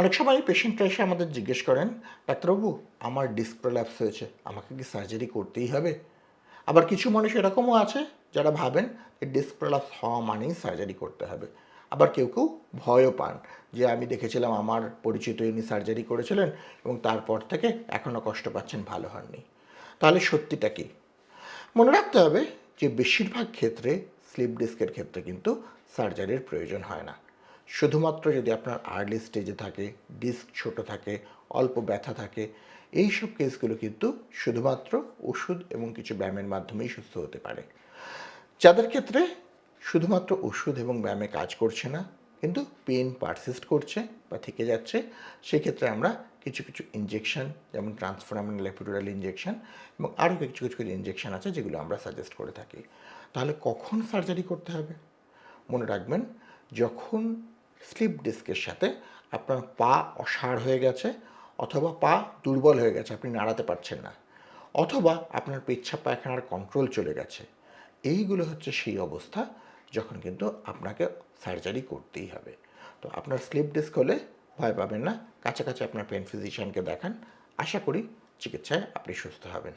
অনেক সময় পেশেন্টরা এসে আমাদের জিজ্ঞেস করেন, ডাক্তারবাবু, আমার ডিস্ক হয়েছে, আমাকে কি সার্জারি করতেই হবে? আবার কিছু মানুষ এরকমও আছে যারা ভাবেন যে ডিস্ক হওয়া মানেই সার্জারি করতে হবে। আবার কেউ কেউ ভয়ও পান যে আমি দেখেছিলাম আমার পরিচিত ইনি সার্জারি করেছিলেন এবং তারপর থেকে এখনও কষ্ট পাচ্ছেন, ভালো হননি। তাহলে সত্যিটা কি? মনে রাখতে হবে যে বেশিরভাগ ক্ষেত্রে স্লিপ ডিস্কের ক্ষেত্রে কিন্তু সার্জারির প্রয়োজন হয় না। শুধুমাত্র যদি আপনার আর্লি স্টেজে থাকে ডিস্ক ছোট থাকে, অল্প ব্যথা থাকে এই সব কেসগুলো কিন্তু শুধুমাত্র ওষুধ এবং কিছু ব্যায়ামের মাধ্যমেই সুস্থ হতে পারে। যাদের ক্ষেত্রে শুধুমাত্র ওষুধ এবং ব্যায়ামে কাজ করছে না, কিন্তু পেন পারসিস্ট করছে বা থেকে যাচ্ছে, সেক্ষেত্রে আমরা কিছু কিছু ইনজেকশন যেমন ট্রান্সফরামিনাল এপিডুরাল ইনজেকশন এবং আরও কিছু কিছু কিছু ইনজেকশন আছে যেগুলো আমরা সাজেস্ট করে থাকি। তাহলে কখন সার্জারি করতে হবে? মনে রাখবেন, যখন স্লিপ ডিস্কের সাথে আপনার পা অসাড় হয়ে গেছে অথবা পা দুর্বল হয়ে গেছে, আপনি নাড়াতে পারছেন না। অথবা আপনার পেচ্ছাপ পায়খানার কন্ট্রোল চলে গেছে। এইগুলো হচ্ছে সেই অবস্থা যখন কিন্তু আপনাকে সার্জারি করতেই হবে। তো আপনার স্লিপ ডিস্ক হলে ভয় পাবেন না। কাছাকাছি আপনার পেন ফিজিশিয়ানকে দেখান। আশা করি চিকিৎসায় আপনি সুস্থ হবেন।